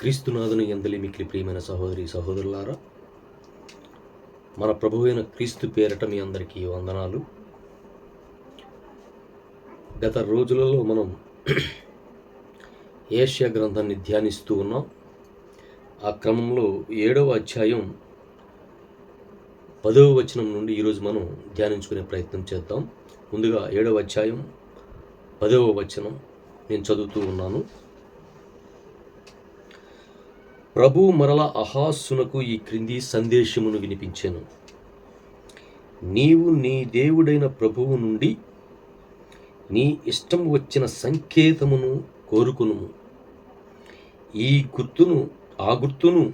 క్రీస్తునాథుని ఎందలి మిక్కిలి ప్రియమైన సహోదరి సహోదరులారా మన ప్రభువైన క్రీస్తు పేరట మీ అందరికీ వందనాలు. గత రోజులలో మనం ఏషియా గ్రంథాన్ని ధ్యానిస్తూ ఉన్నాం. ఆ క్రమంలో ఏడవ అధ్యాయం పదవ వచనం నుండి ఈరోజు మనం ధ్యానించుకునే ప్రయత్నం చేద్దాం. ముందుగా ఏడవ అధ్యాయం పదవ వచనం నేను చదువుతూ ఉన్నాను. ప్రభు మరల అహాస్సునకు ఈ క్రింది సందేశమును వినిపించాను. నీవు నీ దేవుడైన ప్రభువు నుండి నీ ఇష్టం వచ్చిన సంకేతమును కోరుకును ఈ గుర్తును ఆ గుర్తును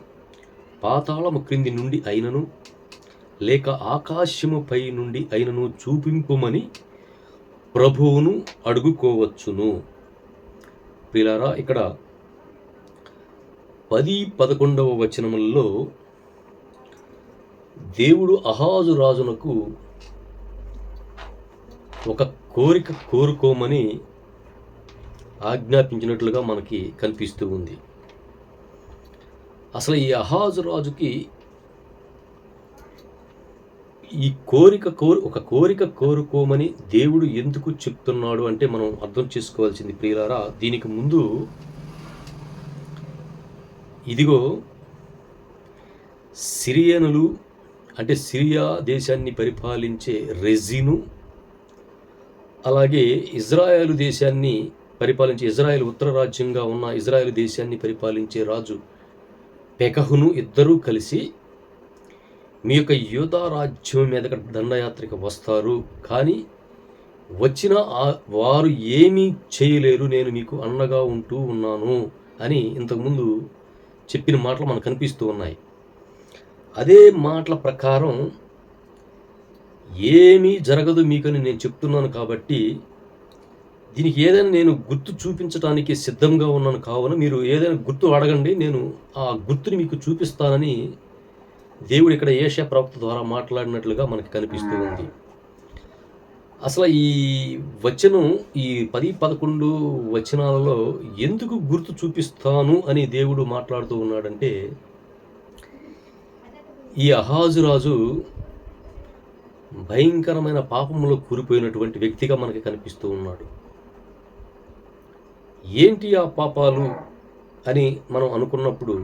పాతాళము క్రింది నుండి అయినను లేక ఆకాశముపై నుండి అయినను చూపింపుమని ప్రభువును అడుగుకోవచ్చును. పిలారా ఇక్కడ పది పదకొండవ వచనములలో దేవుడు అహాజు రాజునకు ఒక కోరిక కోరుకోమని ఆజ్ఞాపించినట్లుగా మనకి కనిపిస్తూ ఉంది. అసలు ఈ అహాజు రాజుకి ఈ కోరిక కోరు ఒక కోరిక కోరుకోమని దేవుడు ఎందుకు చెప్తున్నాడు అంటే మనం అర్థం చేసుకోవాల్సింది ప్రియులారా దీనికి ముందు ఇదిగో సిరియనులు అంటే సిరియా దేశాన్ని పరిపాలించే రెజిను అలాగే ఇజ్రాయెల్ దేశాన్ని పరిపాలించే ఇజ్రాయెల్ ఉత్తర రాజ్యంగా ఉన్న ఇజ్రాయెల్ దేశాన్ని పరిపాలించే రాజు పెకహును ఇద్దరూ కలిసి మీ యొక్క యూదా రాజ్యం మీద దండయాత్రకు వస్తారు. కానీ వచ్చిన వారు ఏమీ చేయలేరు నేను మీకు అండగా ఉంటూ ఉన్నాను అని ఇంతకుముందు చెప్పిన మాటలు మనకు కనిపిస్తూ ఉన్నాయి. అదే మాటల ప్రకారం ఏమీ జరగదు మీకని నేను చెప్తున్నాను కాబట్టి దీనికి ఏదైనా నేను గుర్తు చూపించడానికి సిద్ధంగా ఉన్నాను కావున మీరు ఏదైనా గుర్తు అడగండి నేను ఆ గుర్తుని మీకు చూపిస్తానని దేవుడు ఇక్కడ ఏషియా ప్రవక్త ద్వారా మాట్లాడినట్లుగా మనకి కనిపిస్తూ ఉంది. అసలు ఈ వచనం ఈ పది పదకొండు వచనాలలో ఎందుకు గుర్తు చూపిస్తాను అని దేవుడు మాట్లాడుతూ ఉన్నాడంటే ఈ అహాజు రాజు భయంకరమైన పాపంలో కూలిపోయినటువంటి వ్యక్తిగా మనకి కనిపిస్తూ ఉన్నాడు. ఏంటి ఆ పాపాలు అని మనం అనుకున్నప్పుడు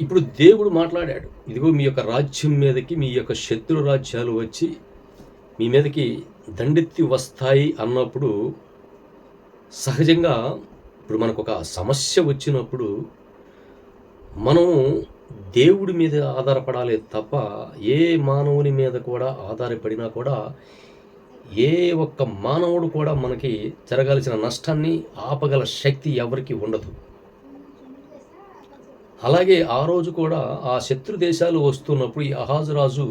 ఇప్పుడు దేవుడు మాట్లాడాడు ఇదిగో మీ యొక్క రాజ్యం మీదకి మీ యొక్క శత్రు రాజ్యాలు వచ్చి మీ మీదకి దండెత్తి వస్తాయి అన్నప్పుడు సహజంగా ఇప్పుడు మనకు ఒక సమస్య వచ్చినప్పుడు మనం దేవుడి మీద ఆధారపడాలి తప్ప ఏ మానవుని మీద కూడా ఆధారపడినా కూడా ఏ ఒక్క మానవుడు కూడా మనకి జరగాల్సిన నష్టాన్ని ఆపగల శక్తి ఎవరికి ఉండదు. అలాగే ఆ రోజు కూడా ఆ శత్రు దేశాలు వస్తున్నప్పుడు ఈ అహాజు రాజు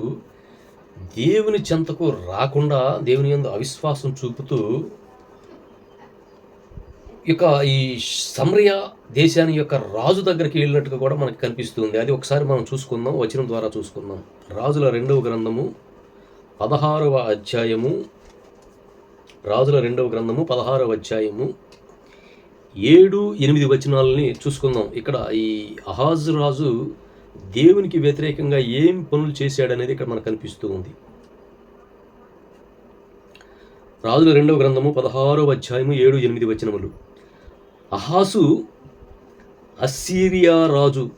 దేవుని చెంతకు రాకుండా దేవుని యందు అవిశ్వాసం చూపుతూ యొక్క ఈ సమరయ దేశాన్ని యొక్క రాజు దగ్గరికి వెళ్ళినట్టుగా కూడా మనకు కనిపిస్తుంది. అది ఒకసారి మనం చూసుకుందాం వచనం ద్వారా చూసుకుందాం. రాజుల రెండవ గ్రంథము పదహారవ అధ్యాయము రాజుల రెండవ గ్రంథము పదహారవ అధ్యాయము ఏడు ఎనిమిది వచనాలని చూసుకుందాం. ఇక్కడ ఈ అహాజు రాజు దేవునికి వ్యతిరేకంగా ఏం పనులు చేశాడనేది ఇక్కడ మనకు కనిపిస్తూ ఉంది. రాజుల రెండవ గ్రంథము పదహారవ అధ్యాయము ఏడు ఎనిమిది వచనములు. అహాసు అస్సీరియా రాజు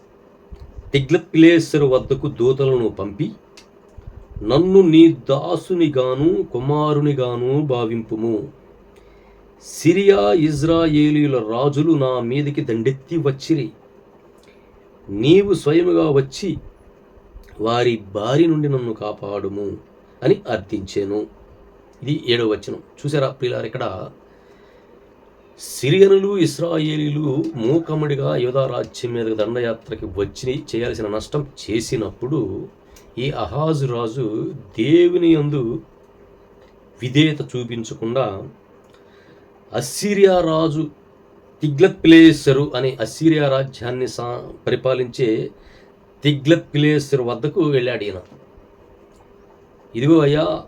తిగ్లత్పిలేశ్వరు వద్దకు దూతలను పంపి నన్ను నీ దాసునిగాను కుమారునిగాను భావింపుము. సిరియా ఇజ్రాయేలీల రాజులు నా మీదకి దండెత్తి వచ్చిరి. నీవు స్వయముగా వచ్చి వారి బారి నుండి నన్ను కాపాడుము అని అర్థించాను. ఇది ఏడవ వచనం. చూసారా ప్రియులారు ఇక్కడ సిరియనులు ఇస్రాయేలీలు మూకముడిగా యోధా రాజ్యం మీద దండయాత్రకి వచ్చి చేయాల్సిన నష్టం చేసినప్పుడు ఈ అహాజు రాజు దేవుని యందు విధేయత చూపించకుండా అస్సిరియా రాజు తిగ్లత్ పిలేసరు అనే అసీరియా రాజ్యాన్ని సా పరిపాలించే తిగ్లత్ పిలేసరు వద్దకు వెళ్ళాడు ఈయన. ఇదిగో అయ్యా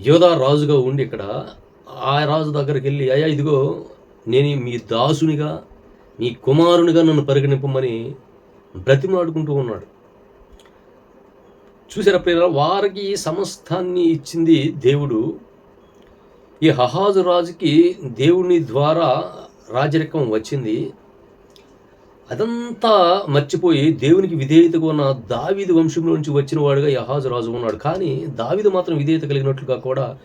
యోధా రాజుగా ఉండి ఇక్కడ ఆ రాజు దగ్గరికి వెళ్ళి అయ్యా ఇదిగో నేను మీ దాసునిగా మీ కుమారునిగా నన్ను పరిగణింపమని బ్రతిమాడుకుంటూ ఉన్నాడు. చూసారా ప్రియుల వారికి ఈ సమస్తాన్ని ఇచ్చింది దేవుడు. ఈ హహాజు రాజుకి దేవుని ద్వారా రాజరికం వచ్చింది. అదంతా మర్చిపోయి దేవునికి విధేయతగా ఉన్న దావీదు వంశంలో నుంచి వచ్చిన వాడుగా ఈ అహాజు రాజు ఉన్నాడు. కానీ దావిది మాత్రం విధేయత కలిగినట్లుగా కూడా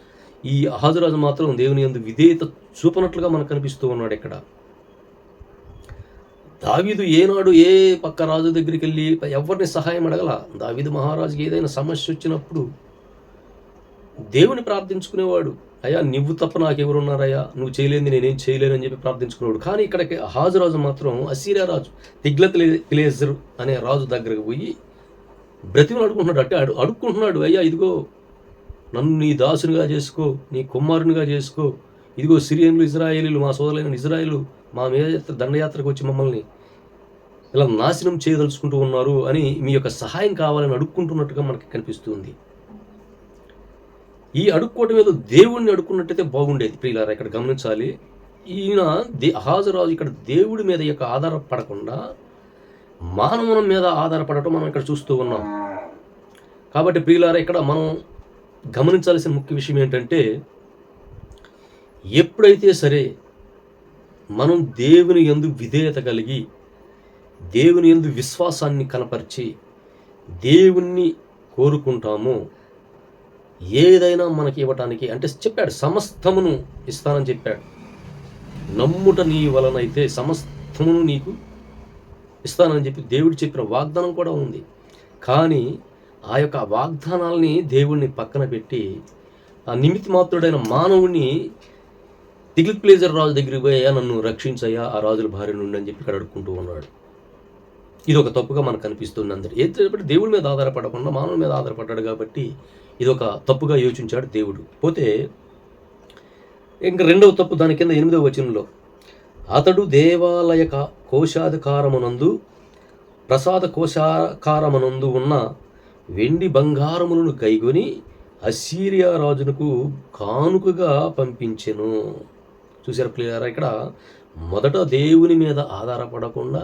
ఈ అహాజురాజు మాత్రం దేవుని యందు విధేయత చూపనట్లుగా మనకు కనిపిస్తూ ఉన్నాడు ఇక్కడ. దావీదు ఏనాడు ఏ పక్క రాజు దగ్గరికి వెళ్ళి ఎవరిని సహాయం అడగల? దావీదు మహారాజుకి ఏదైనా సమస్య వచ్చినప్పుడు దేవుని ప్రార్థించుకునేవాడు. అయ్యా నువ్వు తప్ప నాకెవరున్నారయ్యా? నువ్వు చేయలేని నేనేం చేయలేనని చెప్పి ప్రార్థించుకున్నాడు కానీ ఇక్కడికి హాజురాజు మాత్రం అసీరియా రాజు తిగ్లత్ పిలేజర్ అనే రాజు దగ్గరకు పోయి బ్రతిమలు అడుగుకుంటున్నాడు అంటే అడు అడుక్కుంటున్నాడు. అయ్యా ఇదిగో నన్ను నీ దాసునిగా చేసుకో నీ కుమారునిగా చేసుకో. ఇదిగో సిరియన్లు ఇజ్రాయేలీలు మా సోదరులైన ఇజ్రాయేలు మా మీద దండయాత్రకు వచ్చి మమ్మల్ని ఇలా నాశనం చేయదలుచుకుంటూ ఉన్నారు అని మీ యొక్క సహాయం కావాలని అడుక్కుంటున్నట్టుగా మనకి కనిపిస్తుంది ఈ అడుక్కోవటం ఏదో దేవుణ్ణి అడుక్కున్నట్టయితే బాగుండేది. ప్రియులారా ఇక్కడ గమనించాలి. ఈయన దే హాజరాజు ఇక్కడ దేవుడి మీద యొక్క ఆధారపడకుండా మానవుల మీద ఆధారపడటం మనం ఇక్కడ చూస్తూ ఉన్నాం. కాబట్టి ప్రియులారా ఇక్కడ మనం గమనించాల్సిన ముఖ్య విషయం ఏంటంటే ఎప్పుడైతే సరే మనం దేవుని యందు విధేయత కలిగి దేవుని యందు విశ్వాసాన్ని కనపరిచి దేవుణ్ణి కోరుకుంటామో ఏదైనా మనకి ఇవ్వటానికి అంటే చెప్పాడు సమస్తమును ఇస్తానని చెప్పాడు. నమ్ముట నీ వలనైతే సమస్తమును నీకు ఇస్తానని చెప్పి దేవుడు చెప్పిన వాగ్దానం కూడా ఉంది. కానీ ఆ యొక్క వాగ్దానాల్ని దేవుడిని పక్కన పెట్టి ఆ నిమిత్తి మాత్రుడైన మానవుని తిగిల్ ప్లేజర్ రాజు దగ్గరికి పోయా నన్ను రక్షించయ్యా ఆ రాజుల భార్య నుండి అని చెప్పి ఇక్కడ అడుక్కుంటూ ఉన్నాడు. ఇది ఒక తప్పుగా మనకు కనిపిస్తుంది అందరు. ఏంటంటే దేవుడి మీద ఆధారపడకుండా మానవుల మీద ఆధారపడ్డాడు కాబట్టి ఇది ఒక తప్పుగా యోచించాడు దేవుడు. పోతే ఇంకా రెండవ తప్పు దాని కింద ఎనిమిదవ వచనంలో అతడు దేవాలయ కోశాధికారమునందు ప్రసాద కోశాకారమునందు ఉన్న వెండి బంగారములను కైగొని అసీరియా రాజునకు కానుకగా పంపించెను. చూసారు ప్లేయరా ఇక్కడ మొదట దేవుని మీద ఆధారపడకుండా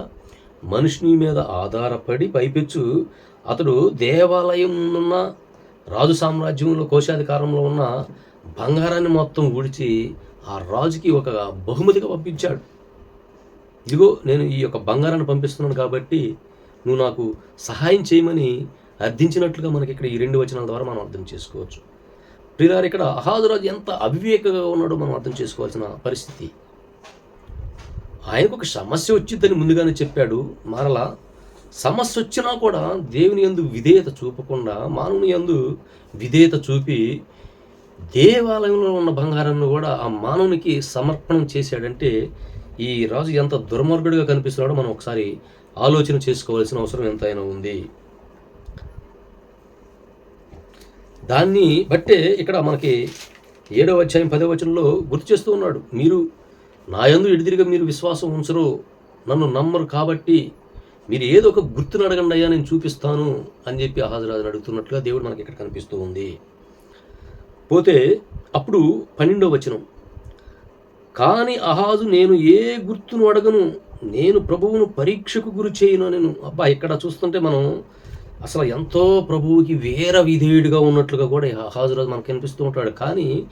మనుషుని మీద ఆధారపడి పైపెచ్చు అతడు దేవాలయం ఉన్న రాజు సామ్రాజ్యంలో కోశాధికారంలో ఉన్న బంగారాన్ని మొత్తం ఊడ్చి ఆ రాజుకి ఒక బహుమతిగా పంపించాడు. ఇదిగో నేను ఈ యొక్క బంగారాన్ని పంపిస్తున్నాను కాబట్టి నువ్వు నాకు సహాయం చేయమని అర్థించినట్లుగా మనకి ఇక్కడ ఈ రెండు వచనాల ద్వారా మనం అర్థం చేసుకోవచ్చు. ప్రియులారు ఇక్కడ అహాదురాజు ఎంత అవివేకగా ఉన్నాడో మనం అర్థం చేసుకోవాల్సిన పరిస్థితి. ఆయనకు ఒక సమస్య వచ్చిందని ముందుగానే చెప్పాడు మరలా. సమస్య వచ్చినా కూడా దేవుని యందు విధేయత చూపకుండా మానవుని యందు విధేయత చూపి దేవాలయంలో ఉన్న బంగారాన్ని కూడా ఆ మానవునికి సమర్పణం చేశాడంటే ఈ రాజు ఎంత దుర్మార్గుడిగా కనిపిస్తున్నాడో మనం ఒకసారి ఆలోచన చేసుకోవాల్సిన అవసరం ఎంతైనా ఉంది. దాన్ని బట్టే ఇక్కడ మనకి ఏడవ అధ్యాయం పదవ వచనంలో గుర్తు చేస్తూ ఉన్నాడు. మీరు నా యందు ఎడిదిరిగా మీరు విశ్వాసం ఉంచరు నన్ను నమ్మరు కాబట్టి మీరు ఏదో ఒక గుర్తును అడగండి అయ్యా నేను చూపిస్తాను అని చెప్పి అహాజరాజుని అడుగుతున్నట్లుగా దేవుడు మనకి ఇక్కడ కనిపిస్తూ ఉంది. పోతే అప్పుడు పన్నెండో వచనం. కానీ అహాజు నేను ఏ గుర్తును అడగను నేను ప్రభువును పరీక్షకు గురి చేయను నేను అబ్బా ఇక్కడ చూస్తుంటే మనం అసలు ఎంతో ప్రభువుకి వేర విధేయుడిగా ఉన్నట్లుగా కూడా అహాజురాజు రాజు మనకు కనిపిస్తూ ఉంటాడు. కానీ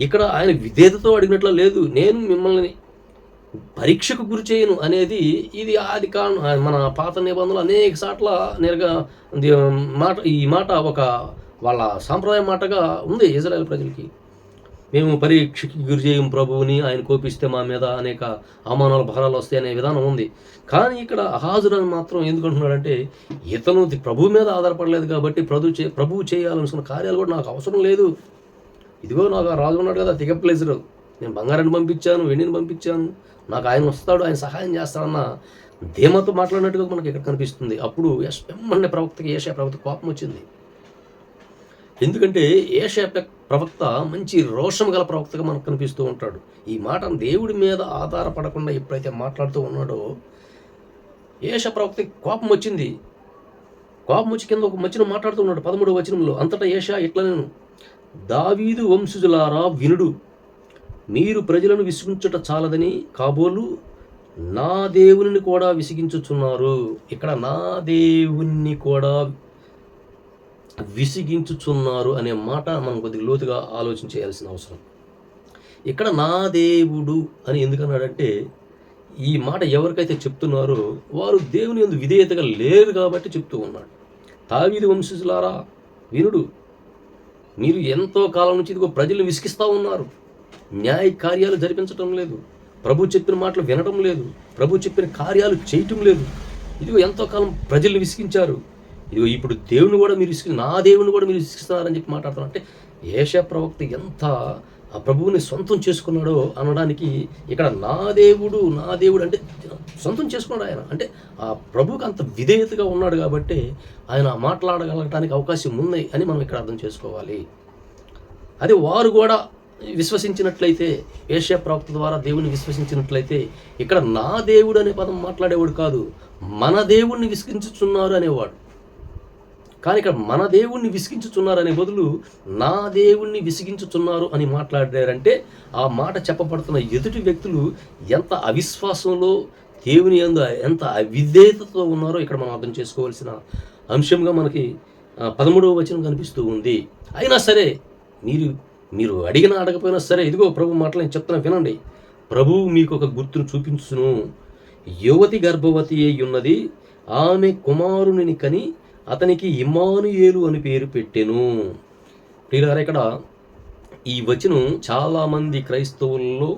ఇక్కడ ఆయన విధేయతతో అడిగినట్లు లేదు. నేను మిమ్మల్ని పరీక్షకు గురి చేయను అనేది ఇది ఆది కాను మన పాత నిబంధనలు అనేక సార్ల నేరుగా మాట ఈ మాట ఒక వాళ్ళ సాంప్రదాయ మాటగా ఉంది ఇజ్రాయెల్ ప్రజలకి. మేము పరీక్షకి గురి చేయం ప్రభువుని ఆయన కోపిస్తే మా మీద అనేక అవమానాలు భారాలు వస్తాయి అనే విధానం ఉంది. కానీ ఇక్కడ హాజురని మాత్రం ఎందుకు అంటున్నాడంటే ఇతను ప్రభు ప్రభువు మీద ఆధారపడలేదు కాబట్టి ప్రభు చే ప్రభువు చేయాలనుకున్న కార్యాలు కూడా నాకు అవసరం లేదు. ఇదిగో నాకు రాజు ఉన్నాడు కదా తిగ ప్లేసరు నేను బంగారాన్ని పంపించాను వెండిని పంపించాను. నాకు ఆయన వస్తాడు ఆయన సహాయం చేస్తాడన్న ధీమతో మాట్లాడినట్టుగా మనకి ఇక్కడ కనిపిస్తుంది. అప్పుడు యశ్ ప్రవక్తకి ఏషా ప్రవక్త కోపం వచ్చింది. ఎందుకంటే ఏషా ప్రవక్త మంచి రోషం గల ప్రవక్తగా మనకు కనిపిస్తూ ఉంటాడు. ఈ మాట దేవుడి మీద ఆధారపడకుండా ఎప్పుడైతే మాట్లాడుతూ ఉన్నాడో ఏష ప్రవక్తకి కోపం వచ్చింది. కోపం వచ్చి కింద ఒక మధ్యన మాట్లాడుతూ ఉన్నాడు పదమూడవ వచనంలో. అంతటా ఏషా ఇట్లా నేను దావీదు వంశజులారా వినుడు మీరు ప్రజలను విసిగించుట చాలదని కాబోలు నా దేవుని కూడా విసిగించుచున్నారు. ఇక్కడ నా దేవుణ్ణి కూడా విసిగించుచున్నారు అనే మాట మనం కొద్దిగా లోతుగా ఆలోచించేయాల్సిన అవసరం. ఇక్కడ నా దేవుడు అని ఎందుకన్నాడంటే ఈ మాట ఎవరికైతే చెప్తున్నారో వారు దేవుని యందు విధేయతగా లేరు కాబట్టి చెప్తూ ఉన్నాడు. తావీది వంశజులారా వినుడు మీరు ఎంతో కాలం నుంచి ఇదిగో ప్రజలు విసిగిస్తూ ఉన్నారు. న్యాయ కార్యాలు జరిపించటం లేదు. ప్రభు చెప్పిన మాటలు వినడం లేదు. ప్రభు చెప్పిన కార్యాలు చేయటం లేదు. ఇదిగో ఎంతో కాలం ప్రజలు విసిగించారు. ఇదిగో ఇప్పుడు దేవుని కూడా మీరు విసిగి నా దేవుని కూడా మీరు విసిగిస్తున్నారని చెప్పి మాట్లాడుతున్నారు. అంటే ఏషా ప్రవక్త ఎంత ఆ ప్రభువుని సొంతం చేసుకున్నాడో అనడానికి ఇక్కడ నా దేవుడు నా దేవుడు అంటే సొంతం చేసుకున్నాడు ఆయన. అంటే ఆ ప్రభువుకి అంత విధేయతగా ఉన్నాడు కాబట్టి ఆయన మాట్లాడగలగటానికి అవకాశం ఉంది అని మనం ఇక్కడ అర్థం చేసుకోవాలి. అదే వారు కూడా విశ్వసించినట్లయితే ఏషియా ప్రవక్త ద్వారా దేవుని విశ్వసించినట్లయితే ఇక్కడ నా దేవుడు అనే పదం మాట్లాడేవాడు కాదు మన దేవుణ్ణి విసిగించుచున్నారు అనేవాడు. కానీ ఇక్కడ మన దేవుణ్ణి విసిగించుచున్నారు అనే బదులు నా దేవుణ్ణి విసిగించుచున్నారు అని మాట్లాడారంటే ఆ మాట చెప్పబడుతున్న ఎదుటి వ్యక్తులు ఎంత అవిశ్వాసంలో దేవుని ఎందు ఎంత అవిధేయతతో ఉన్నారో ఇక్కడ మనం అర్థం చేసుకోవాల్సిన అంశంగా మనకి పదమూడవ వచనం కనిపిస్తూ ఉంది. అయినా సరే మీరు మీరు అడిగినా అడగపోయినా సరే ఇదిగో ప్రభు మాటలు నేను చెప్తున్నా వినండి. ప్రభువు మీకు ఒక గుర్తును చూపించును. యువతి గర్భవతి అయి ఉన్నది. ఆమె కుమారుని కని అతనికి ఇమానుయేలు అని పేరు పెట్టెను. ప్రియులారా ఇక్కడ ఈ వచనం చాలామంది క్రైస్తవుల్లో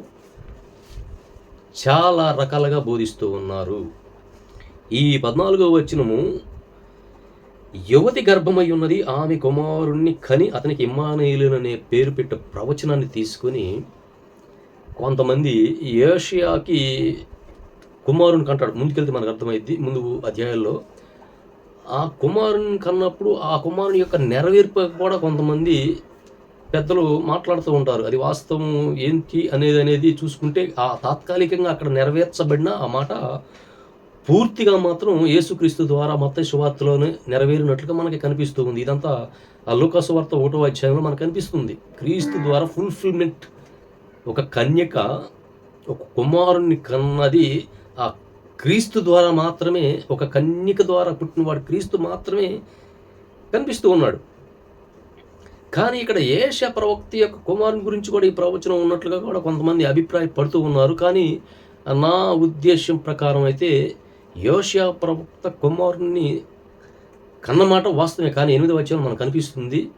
చాలా రకాలుగా బోధిస్తూ ఉన్నారు. ఈ పద్నాలుగో వచనము యువతి గర్భమై ఉన్నది ఆమె కుమారుణ్ణి కని అతనికి ఇమ్మానేయులు అనే పేరు పెట్ట ప్రవచనాన్ని తీసుకొని కొంతమంది ఏషియాకి కుమారుని కంటాడు. ముందుకెళ్తే మనకు అర్థమైద్ది. ముందు అధ్యాయాల్లో ఆ కుమారుని కన్నప్పుడు ఆ కుమారుని యొక్క నెరవేర్పు కూడా కొంతమంది పెద్దలు మాట్లాడుతూ ఉంటారు. అది వాస్తవం ఏంటి అనేది అనేది చూసుకుంటే ఆ తాత్కాలికంగా అక్కడ నెరవేర్చబడిన ఆ మాట పూర్తిగా మాత్రం యేసుక్రీస్తు ద్వారా మత శువార్తలోనే నెరవేరినట్లుగా మనకి కనిపిస్తూ ఉంది. ఇదంతా ఆ వార్త ఒకటో అధ్యాయంలో మనకు కనిపిస్తుంది. క్రీస్తు ద్వారా ఫుల్ఫిల్మెంట్ ఒక కన్యక ఒక కుమారుణ్ణి కన్నది ఆ క్రీస్తు ద్వారా మాత్రమే ఒక కన్యక ద్వారా పుట్టినవాడు క్రీస్తు మాత్రమే కనిపిస్తూ ఉన్నాడు. కానీ ఇక్కడ ఏష ప్రవక్తి యొక్క కుమారుని గురించి కూడా ఈ ప్రవచనం ఉన్నట్లుగా కూడా కొంతమంది అభిప్రాయపడుతూ ఉన్నారు. కానీ నా ఉద్దేశం ప్రకారం అయితే యోషియా ప్రవక్త కుమారుని కన్నమాట వాస్తవమే కానీ ఎనిమిది వచ్చిన మనకు కనిపిస్తుంది.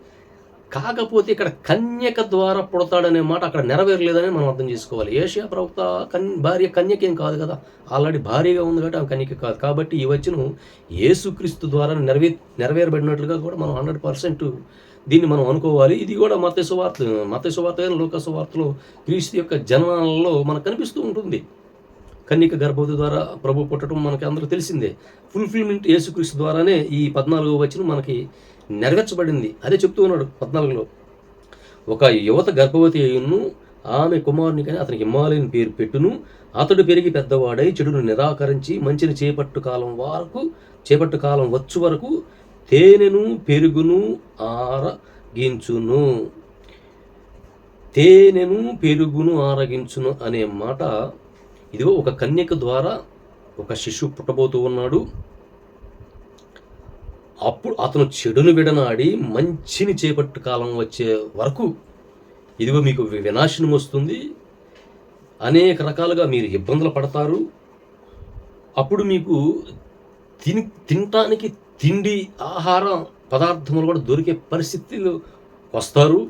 కాకపోతే ఇక్కడ కన్యక ద్వారా పుడతాడనే మాట అక్కడ నెరవేరలేదని మనం అర్థం చేసుకోవాలి. ఏషియా ప్రవక్త కన్ భార్య కన్యకేం కాదు కదా? ఆల్రెడీ భారీగా ఉంది కాబట్టి ఆమె కన్యక కాదు. కాబట్టి ఈ వచ్చిన యేసుక్రీస్తు ద్వారా నెరవే నెరవేరబడినట్లుగా కూడా మనం హండ్రెడ్ పర్సెంట్ దీన్ని మనం అనుకోవాలి. ఇది కూడా మత సువార్త మత సువార్త అయిన లోక సువార్తలో క్రీస్తు యొక్క జననాలలో మనకు కనిపిస్తూ ఉంటుంది. కన్యక గర్భవతి ద్వారా ప్రభు పుట్టడం మనకి అందరూ తెలిసిందే. ఫుల్ఫిల్మెంట్ యేసుక్రీస్తు ద్వారానే ఈ పద్నాలుగో వచనం మనకి నెరవేర్చబడింది. అదే చెప్తూ ఉన్నాడు పద్నాలుగులో. ఒక యువత గర్భవతి అయ్యును ఆమె కుమారుని కానీ అతనికి హిమాలయన్ పేరు పెట్టును అతడు పెరిగి పెద్దవాడై చెడును నిరాకరించి మంచిని చేపట్టు కాలం వరకు చేపట్టు కాలం వచ్చు వరకు తేనెను పెరుగును ఆరగించును. తేనెను పెరుగును ఆరగించును అనే మాట ఇదిగో ఒక కన్యక ద్వారా ఒక శిశువు పుట్టబోతూ ఉన్నాడు. అప్పుడు అతను చెడును విడనాడి మంచిని చేపట్టు కాలం వచ్చే వరకు ఇదిగో మీకు వినాశనం వస్తుంది. అనేక రకాలుగా మీరు ఇబ్బందులు పడతారు. అప్పుడు మీకు తిని తినటానికి తిండి ఆహారం పదార్థములు కూడా దొరికే పరిస్థితులు వస్తారు.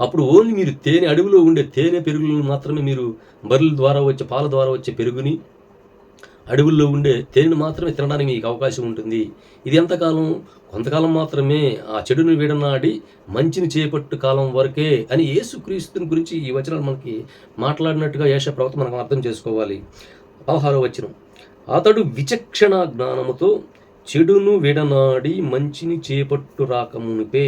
అప్పుడు ఓన్లీ మీరు తేనె అడవిలో ఉండే తేనె పెరుగులను మాత్రమే మీరు బర్రెల ద్వారా వచ్చే పాల ద్వారా వచ్చే పెరుగుని అడవుల్లో ఉండే తేనెను మాత్రమే తినడానికి మీకు అవకాశం ఉంటుంది. ఇది ఎంతకాలం? కొంతకాలం మాత్రమే ఆ చెడును విడనాడి మంచిని చేపట్టు కాలం వరకే అని యేసుక్రీస్తుని గురించి ఈ వచనాలు మనకి మాట్లాడినట్టుగా యేష ప్రవక్త మనం అర్థం చేసుకోవాలి. పదహారో వచనం. అతడు విచక్షణ జ్ఞానముతో చెడును విడనాడి మంచిని చేపట్టు రాకమునిపే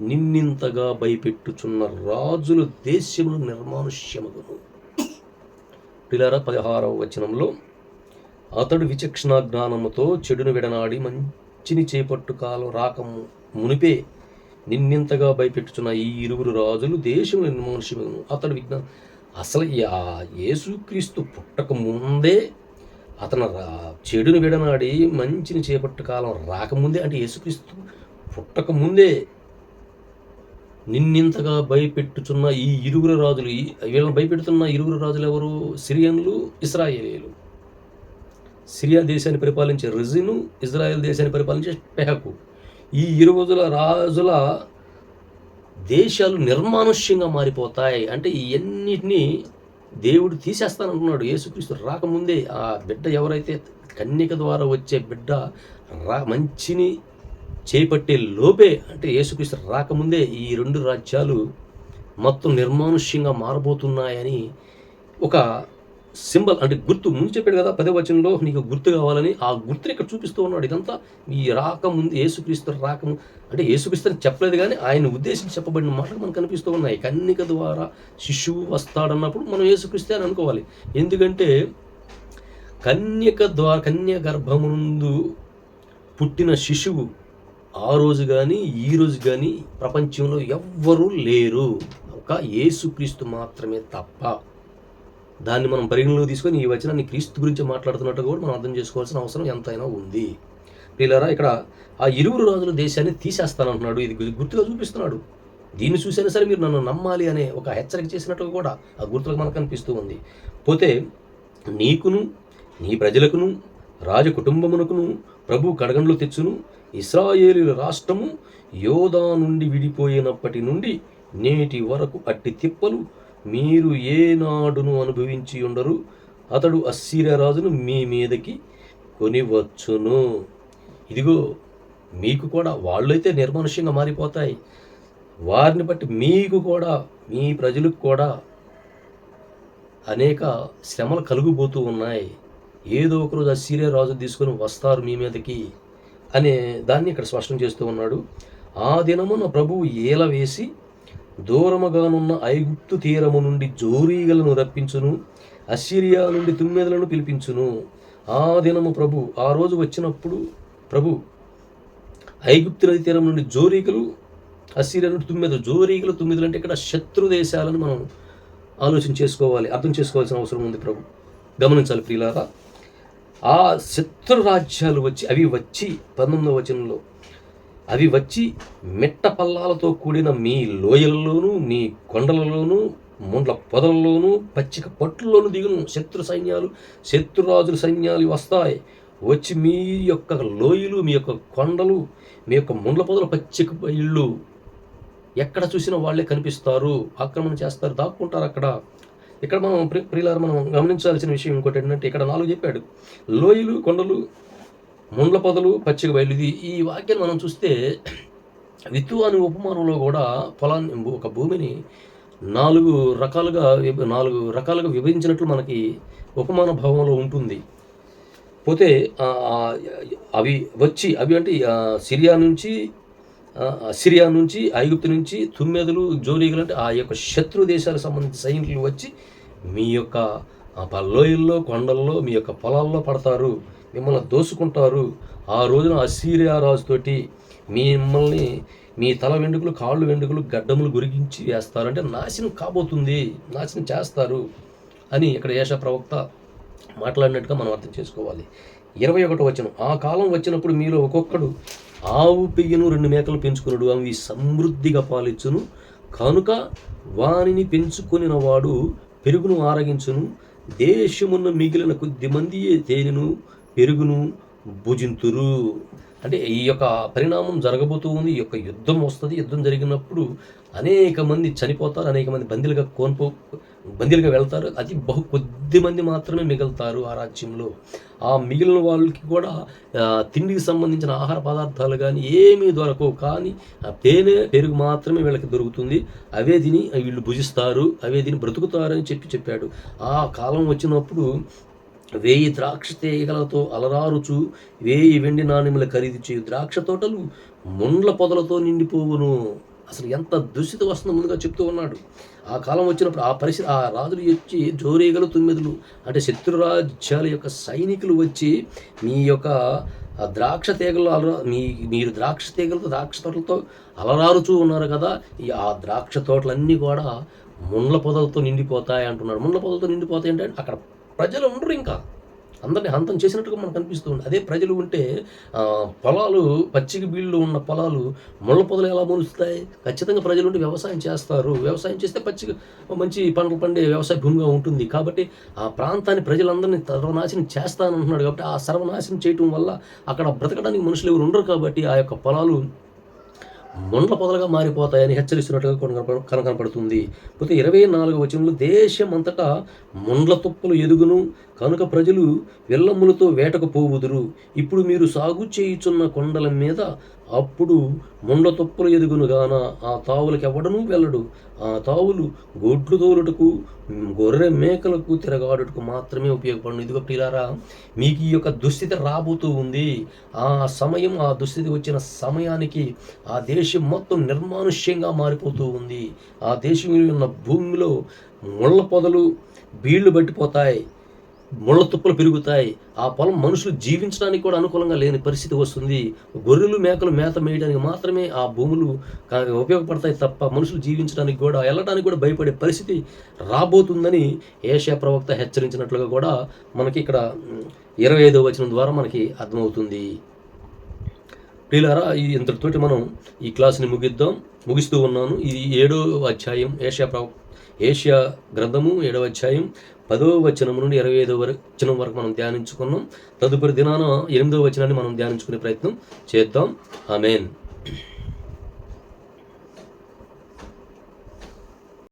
నిన్నింతగా భయపెట్టుచున్న రాజుల దేశములు నిర్మానుష్యమగును. పిల్లర పదహారవ వచనంలో అతడు విచక్షణ జ్ఞానముతో చెడును విడనాడి మంచిని చేపట్టు కాలం రాకము మునిపే నిన్నింతగా భయపెట్టుచున్న ఈ ఇరువురు రాజులు దేశం నిర్మానుష్యమగును. అతడు విజ్ఞా అసలు యా ఆ యేసుక్రీస్తు పుట్టక ముందే అతను రా- చెడును విడనాడి మంచిని చేపట్టు కాలం రాకముందే అంటే యేసుక్రీస్తు పుట్టక ముందే నిన్నింతగా భయపెట్టుచున్న ఈ ఇరుగురు రాజులు ఈ వీళ్ళని భయపెడుతున్న ఇరుగురు రాజులు ఎవరు? సిరియన్లు ఇస్రాయేలీలు. సిరియా దేశాన్ని పరిపాలించే రిజిను ఇజ్రాయెల్ దేశాన్ని పరిపాలించే పెహకు. ఈ ఇరువుల రాజుల దేశాలు నిర్మానుష్యంగా మారిపోతాయి. అంటే ఇవన్నిటినీ దేవుడు తీసేస్తానంటున్నాడు. యేసుక్రీస్తు రాకముందే ఆ బిడ్డ ఎవరైతే కన్యక ద్వారా వచ్చే బిడ్డ రా మంచిని చేపట్టే లోపే అంటే యేసుక్రీస్తు రాకముందే ఈ రెండు రాజ్యాలు మొత్తం నిర్మానుష్యంగా మారబోతున్నాయని ఒక సింబల్ అంటే గుర్తు. ముందు చెప్పాడు కదా పదే వచనంలో నీకు గుర్తు కావాలని. ఆ గుర్తుని ఇక్కడ చూపిస్తూ ఉన్నాడు. ఇదంతా ఈ రాకముందు యేసుక్రీస్తు రాకము అంటే యేసుక్రీస్తు అని చెప్పలేదు కానీ ఆయన ఉద్దేశించి చెప్పబడిన మాటలు మనకు కనిపిస్తూ ఉన్నాయి. కన్నిక ద్వారా శిశువు వస్తాడన్నప్పుడు మనం యేసుక్రీస్తే అని అనుకోవాలి. ఎందుకంటే కన్యక ద్వారా కన్య గర్భమునందు పుట్టిన శిశువు ఆ రోజు కానీ ఈ రోజు కానీ ప్రపంచంలో ఎవ్వరూ లేరు. ఒక యేసుక్రీస్తు మాత్రమే తప్ప దాన్ని మనం పరిగణలోకి తీసుకొని ఈ వచనాన్ని క్రీస్తు గురించి మాట్లాడుతున్నట్టు కూడా మనం అర్థం చేసుకోవాల్సిన అవసరం ఎంతైనా ఉంది. పిల్లరా ఇక్కడ ఆ ఇరువురు రాజుల దేశాన్ని తీసేస్తానంటున్నాడు. ఇది గుర్తుగా చూపిస్తున్నాడు. దీన్ని చూసైనా సరే మీరు నన్ను నమ్మాలి అనే ఒక హెచ్చరిక చేసినట్టుగా కూడా ఆ గుర్తులకు మనకు కనిపిస్తూ ఉంది. పోతే నీకును నీ ప్రజలకును రాజ కుటుంబమునకును ప్రభు కడగండ్లు తెచ్చును. ఇస్రాయేలీల రాష్ట్రము యోధా నుండి విడిపోయినప్పటి నుండి నేటి వరకు అట్టి తిప్పలు మీరు ఏనాడును అనుభవించి ఉండరు. అతడు అస్సీరరాజును మీ మీదకి కొనివచ్చును. ఇదిగో మీకు కూడా వాళ్ళైతే నిర్మానుష్యంగా మారిపోతాయి. వారిని బట్టి మీకు కూడా మీ ప్రజలకు కూడా అనేక శ్రమలు కలుగుబోతూ ఉన్నాయి. ఏదో ఒకరోజు అస్సీరియా రాజు తీసుకొని వస్తారు మీ మీదకి అనే దాన్ని ఇక్కడ స్పష్టం చేస్తూ ఉన్నాడు. ఆ దినమున ప్రభువు ఏల వేసి దూరముగానున్న ఐగుప్తు తీరము నుండి జోరీగలను రప్పించును అసిరియా నుండి తుమ్మెదలను పిలిపించును. ఆ దినము ప్రభు ఆ రోజు వచ్చినప్పుడు ప్రభు ఐగుప్తు నది తీరం నుండి జోరీగలు అసిరియా నుండి తుమ్మెదలు. జోరీగలు తుమ్మెదలు అంటే ఇక్కడ శత్రు దేశాలను మనం ఆలోచన చేసుకోవాలి అర్థం చేసుకోవాల్సిన అవసరం ఉంది ప్రభు. గమనించాలి ప్రియులారా ఆ శత్రు రాజ్యాలు వచ్చి అవి వచ్చి పంతొమ్మిదవ వచనంలో అవి వచ్చి మిట్ట పల్లాలతో కూడిన మీ లోయల్లోనూ మీ కొండలలోనూ ముండ్ల పొదలలోనూ పచ్చిక పట్టుల్లోనూ దిగును శత్రు సైన్యాలు శత్రురాజుల సైన్యాలు వస్తాయి. వచ్చి మీ యొక్క లోయలు మీ యొక్క కొండలు మీ యొక్క ముండ్ల పొదల పచ్చిక ఇళ్ళు ఎక్కడ చూసినా వాళ్ళే కనిపిస్తారు. ఆక్రమణ చేస్తారు దాక్కుంటారు అక్కడ. ఇక్కడ మనం ప్రి- మనం గమనించాల్సిన విషయం ఇంకోటి ఏంటంటే ఇక్కడ నాలుగు చెప్పాడు. లోయలు కొండలు ముండ్ల పొదలు పచ్చిక బయలు. ఇది ఈ వాక్యాన్ని మనం చూస్తే విత్తు అనే ఉపమానంలో కూడా పొలాన్ని ఒక భూమిని నాలుగు రకాలుగా నాలుగు రకాలుగా విభజించినట్లు మనకి ఉపమాన భావంలో ఉంటుంది. పోతే అవి వచ్చి అవి అంటే సిరియా నుంచి సిరియా నుంచి ఐగుప్తు నుంచి తుమ్మెదలు జోరీగలు అంటే ఆ యొక్క శత్రు దేశాలకు సంబంధించిన సైనికులు వచ్చి మీ యొక్క ఆ లోయల్లో కొండల్లో మీ యొక్క పొలాల్లో పడతారు మిమ్మల్ని దోసుకుంటారు. ఆ రోజున అసీరియా రాజుతోటి మిమ్మల్ని మీ తల వెంట్రుకలు కాళ్ళు వెంట్రుకలు గడ్డములు గురిగించి వేస్తారు. అంటే నాశనం కాబోతుంది నాశనం చేస్తారు అని ఇక్కడ యేష ప్రవక్త మాట్లాడినట్టుగా మనం అర్థం చేసుకోవాలి. ఇరవై ఒకటి వచ్చిన ఆ కాలం వచ్చినప్పుడు మీలో ఒక్కొక్కడు ఆవు పెయ్యను రెండు మేకలు పెంచుకున్నాడు. అవి సమృద్ధిగా పాలిచ్చును. కనుక వానిని పెంచుకొనిన వాడు పెరుగును ఆరగించును దేశమున్న మిగిలిన కొద్ది మంది తేనెను పెరుగును భుజింతురు. అంటే ఈ యొక్క పరిణామం జరగబోతూ ఉంది ఈ యొక్క యుద్ధం వస్తుంది. యుద్ధం జరిగినప్పుడు అనేక మంది చనిపోతారు అనేక మంది బందీలుగా కోల్పో బందీలుగా వెళ్తారు. అది బహు కొద్ది మంది మాత్రమే మిగులుతారు ఆ రాజ్యంలో. ఆ మిగిలిన వాళ్ళకి కూడా తిండికి సంబంధించిన ఆహార పదార్థాలు కానీ ఏమీ దొరకవు. కానీ ఆ తేనె పెరుగు మాత్రమే వీళ్ళకి దొరుకుతుంది. అవే తిని వీళ్ళు భుజిస్తారు అవే తిని బ్రతుకుతారని చెప్పి చెప్పాడు. ఆ కాలం వచ్చినప్పుడు వేయి ద్రాక్ష తీగలతో అలరారుచు వేయి వెండి నాణ్యముల ఖరీదు చేయు ద్రాక్ష తోటలు ముండ్ల పొదలతో నిండిపోవును. అసలు ఎంత దుస్థితి వస్తుందో ముందుగా చెప్తూ ఉన్నాడు. ఆ కాలం వచ్చినప్పుడు ఆ పరిస్థితి ఆ రాజులు వచ్చి జోరీగలు తుమ్మెదులు అంటే శత్రు రాజ్యాల యొక్క సైనికులు వచ్చి మీ యొక్క ఆ ద్రాక్ష తీగలు అలరా మీ మీరు ద్రాక్ష తీగలతో ద్రాక్ష తోటలతో అలరారుచూ ఉన్నారు కదా ఈ ఆ ద్రాక్ష తోటలన్నీ కూడా ముండ్ల పొదలతో నిండిపోతాయి అంటున్నాడు. ముండ్ల పొదలతో నిండిపోతాయి అంటే అక్కడ ప్రజలు ఉండరు ఇంకా. అందరిని హంతం చేసినట్టుగా మనకు కనిపిస్తుంది అదే ప్రజలు ఉంటే పొలాలు పచ్చిక బీళ్ళు ఉన్న పొలాలు ముళ్ళ పొదలు ఎలా మొలుస్తాయి? ఖచ్చితంగా ప్రజలు ఉంటే వ్యవసాయం చేస్తారు. వ్యవసాయం చేస్తే పచ్చిక మంచి పంటలు పండే వ్యవసాయ భూమిగా ఉంటుంది. కాబట్టి ఆ ప్రాంతాన్ని ప్రజలందరినీ సర్వనాశనం చేస్తానంటున్నాడు. కాబట్టి ఆ సర్వనాశనం చేయటం వల్ల అక్కడ బ్రతకడానికి మనుషులు ఎవరు ఉండరు కాబట్టి ఆ యొక్క పొలాలు ముండ్ల పొదలుగా మారిపోతాయని హెచ్చరిస్తున్నట్టుగా కొన్ని కన కనపడుతుంది. పోతే ఇరవై నాలుగు వచనంలో దేశం అంతటా ముండ్ల తుప్పలు ఎదుగును కనుక ప్రజలు వెల్లమ్ములతో వేటకు పోవుదురు. ఇప్పుడు మీరు సాగు చేయుచున్న కొండల మీద అప్పుడు ముండ తొప్పులు ఎదుగునుగాన ఆ తావులకు ఎవడనూ వెళ్ళడు. ఆ తావులు గొడ్లు తోలుటకు గొర్రె మేకలకు తిరగాడుటకు మాత్రమే ఉపయోగపడును. ఇదిగో ప్రియులారా మీకు ఈ యొక్క దుస్థితి రాబోతూ ఉంది. ఆ సమయం ఆ దుస్థితి వచ్చిన సమయానికి ఆ దేశం మొత్తం నిర్మానుష్యంగా మారిపోతూ ఉంది. ఆ దేశంలో ఉన్న భూమిలో ముళ్ళ పొదలు బీళ్ళు పట్టిపోతాయి. ముళ్ళ తుప్పలు పెరుగుతాయి. ఆ పొలం మనుషులు జీవించడానికి కూడా అనుకూలంగా లేని పరిస్థితి వస్తుంది. గొర్రెలు మేకలు మేత మేయడానికి మాత్రమే ఆ భూములు ఉపయోగపడతాయి తప్ప మనుషులు జీవించడానికి కూడా వెళ్ళడానికి కూడా భయపడే పరిస్థితి రాబోతుందని ఏషియా ప్రవక్త హెచ్చరించినట్లుగా కూడా మనకి ఇక్కడ ఇరవై ఐదో వచనం ద్వారా మనకి అర్థమవుతుంది. ప్రియులారా ఈ ఇంతటితోటి మనం ఈ క్లాస్ని ముగిద్దాం. ముగిస్తూ ఉన్నాను. ఇది ఏడో అధ్యాయం ఏషియా ప్రవ ఏషియా గ్రంథము ఏడవ అధ్యాయం పదవ వచనం నుండి ఇరవై ఐదవ వచనం వరకు మనం ధ్యానించుకున్నాం. తదుపరి దినాన ఎనిమిదో వచనాన్ని మనం ధ్యానించుకునే ప్రయత్నం చేద్దాం. ఆమెన్.